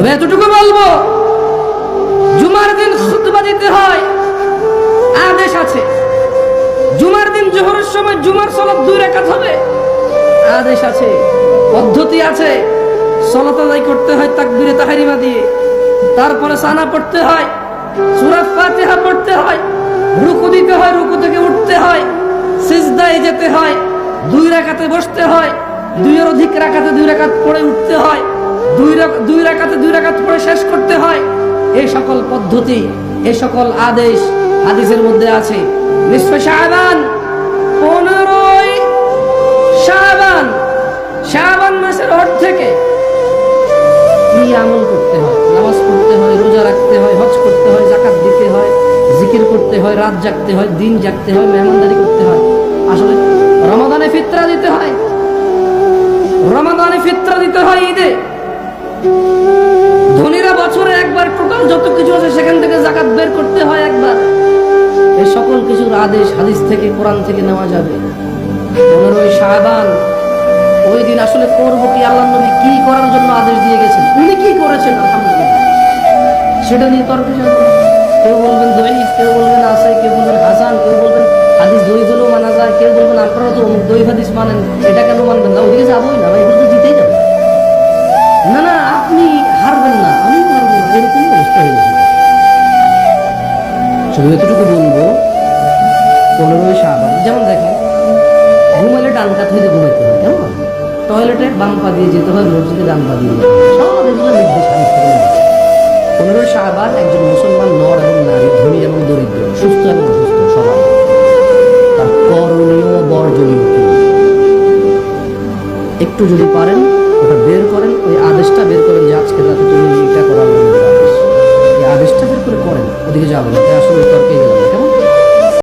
তবে এতটুকু বলব, জুমার দিন খুতবা দিতে হয়, আদেশ আছে। জুমার দিন জোহরের সময় জুমার সলাপ দুই রেখাত হবে, আদেশ আছে, পদ্ধতি আছে। সলাত আদায় করতে হয় তাকবিরে তাহারিমা দিয়ে, তারপরে সানা পড়তে হয় সূরা ফাতিহা পড়তে হয়, রুকু দিতে হয়, রুকু থেকে উঠতে হয়, সিজদায় যেতে হয়, দুই রাকাতে বসতে হয়, দুইয়ের অধিক রাকাতে দুই রাকাত পড়ে উঠতে হয়। দুই দুই রাকাতে দুই রাকাত পড়ে শেষ করতে হয়। এই সকল পদ্ধতি, এই সকল আদেশ হাদিসের মধ্যে আছে। নিসফে শাবান, পনেরোই শাবান শাবান মাসের থেকে কি আমল করতে হয়? নামাজ পড়তে হয়, রোজা রাখতে হয়, হজ করতে হয় জাকাত দিতে হয়, জিকির করতে হয়, রাত জাগতে হয়, দিন জাগতে হয়, মেহমানদারি করতে হয়। আসলে রমাদানে ফিতরা দিতে হয়। রমাদানে ফিতরা দিতে হয় ঈদে। ধনীরা বছরে একবার টোটাল যত কিছু আছে সেখান থেকে জাকাত বের করতে হয় একবার। এই সকল কিছুর আদেশ, হাদিস থেকে, কোরআন থেকে নেওয়া যাবে। পনেরোই শাহবান ওই দিন আসলে করব কি আল্লাহ নবী কি করার জন্য আদেশ দিয়ে গেছেন? উনি কি করেছেন? সেটা নিয়ে তর্ক কেউ বলবেন দৈনিক, কেউ বলবেন আসে কেউ বলবেন হাসান, কেউ বলবেন হাদিস দই হলেও মানা যায়, কেউ বলবেন আপনারা তো দই হাদিস মানেন। এটা কেন মানবেন না? ওদিকে যাবোই না ভাই শুধু এতটুকু বলব, পনেরোই সাবান যেমন দেখেন ঘুমালে ডান কাত হইতে ঘুমাইতে হয়, কেমন? টয়লেটে বাম পা দিয়ে যেতে হয় মসজিদে ডান পা দিয়ে সব এগুলো। পনেরোই সাবান একজন মুসলমান নর এবং নারী, ধনী এবং দরিদ্র, সুস্থ এবং অসুস্থ, সবাই। তার করণীয় বর্জনীয় একটু যদি পারেন, ওটা বের করেন, ওই আদেশটা করেন ওদিকে যাবেন এটা আসলে তর্কে না, কেমন